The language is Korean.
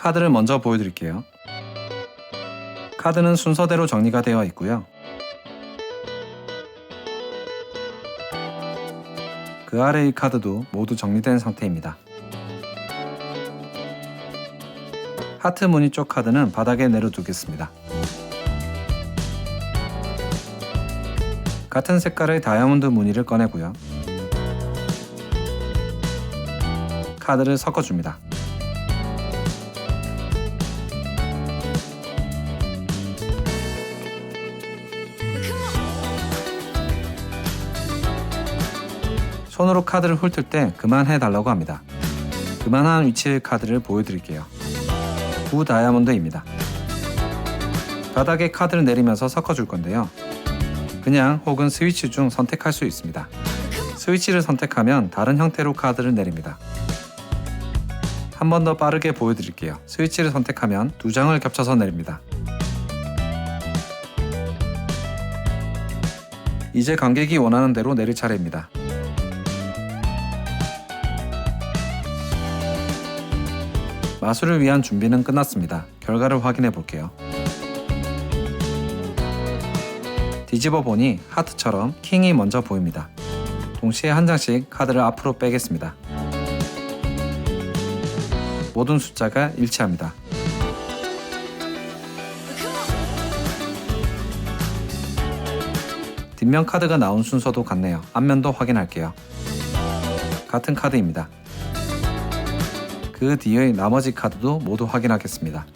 카드를 먼저 보여드릴게요. 카드는 순서대로 정리가 되어 있고요. 그 아래의 카드도 모두 정리된 상태입니다. 하트 무늬 쪽 카드는 바닥에 내려두겠습니다. 같은 색깔의 다이아몬드 무늬를 꺼내고요. 카드를 섞어줍니다. 손으로 카드를 훑을 때 그만해 달라고 합니다. 그만한 위치의 카드를 보여드릴게요. 구 다이아몬드입니다. 바닥에 카드를 내리면서 섞어줄 건데요. 그냥 혹은 스위치 중 선택할 수 있습니다. 스위치를 선택하면 다른 형태로 카드를 내립니다. 한 번 더 빠르게 보여드릴게요. 스위치를 선택하면 두 장을 겹쳐서 내립니다. 이제 관객이 원하는 대로 내릴 차례입니다. 마술을 위한 준비는 끝났습니다. 결과를 확인해 볼게요. 뒤집어 보니 하트처럼 킹이 먼저 보입니다. 동시에 한 장씩 카드를 앞으로 빼겠습니다. 모든 숫자가 일치합니다. 뒷면 카드가 나온 순서도 같네요. 앞면도 확인할게요. 같은 카드입니다. 그 뒤의 나머지 카드도 모두 확인하겠습니다.